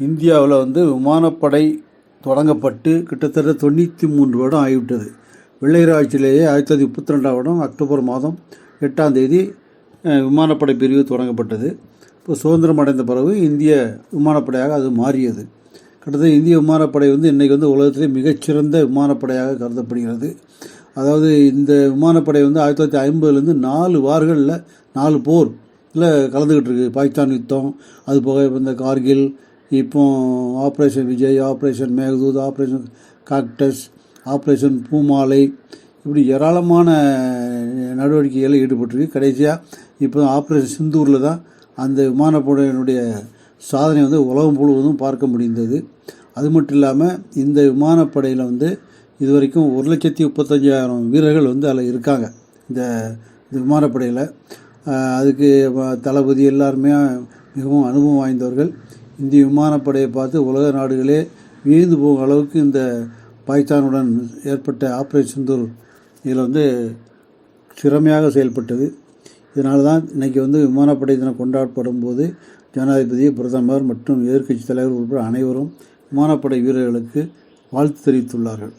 இந்தியாவில் வந்து விமானப்படை தொடங்கப்பட்டு கிட்டத்தட்ட தொண்ணூற்றி மூன்று வருடம் ஆகிவிட்டது. வெள்ளையராட்சியிலேயே ஆயிரத்தி தொள்ளாயிரத்தி முப்பத்தி ரெண்டாம் வருடம் அக்டோபர் மாதம் எட்டாம் தேதி விமானப்படை பிரிவு தொடங்கப்பட்டது. இப்போ சுதந்திரம் அடைந்த பிறகு இந்திய விமானப்படையாக அது மாறியது. கிட்டத்தட்ட இந்திய விமானப்படை வந்து இன்றைக்கி வந்து உலகத்திலே மிகச்சிறந்த விமானப்படையாக கருதப்படுகிறது. அதாவது இந்த விமானப்படை வந்து ஆயிரத்தி தொள்ளாயிரத்தி ஐம்பதுலேருந்து நாலு வார்களில் நாலு போர் இல்லை கலந்துக்கிட்டு இருக்கு. பாகிஸ்தான் யுத்தம் அது போக இந்த கார்கில் இப்போ operation Vijay operation Meghdoot operation cactus operation Poomalai இப்படி ஏராளமான நடவடிக்கைகளில் ஈடுபட்டிருக்கு. கடைசியாக இப்போ ஆப்ரேஷன் சிந்தூரில் தான் அந்த விமானப்படையினுடைய சாதனை வந்து உலகம் முழுவதும் பார்க்க முடிந்தது. அது மட்டும் இல்லாமல் இந்த விமானப்படையில் வந்து இது வரைக்கும் ஒரு லட்சத்தி முப்பத்தஞ்சாயிரம் வீரர்கள் வந்து அதில் இருக்காங்க. இந்த இந்த விமானப்படையில். அதுக்கு தளபதி எல்லாருமே மிகவும் அனுபவம் வாய்ந்தவர்கள். இந்திய விமானப்படையை பார்த்து உலக நாடுகளே வீழ்ந்து போகும் அளவுக்கு இந்த பாகிஸ்தானுடன் ஏற்பட்ட ஆப்ரேஷன் சிந்தூர் இதில் வந்து திறமையாக செயல்பட்டது. இதனால தான் இன்றைக்கி வந்து விமானப்படை தினம் கொண்டாடப்படும் போது ஜனாதிபதி பிரதமர் மற்றும் எதிர்க்கட்சி தலைவர் உட்பட அனைவரும் விமானப்படை வீரர்களுக்கு வாழ்த்து தெரிவித்துள்ளார்கள்.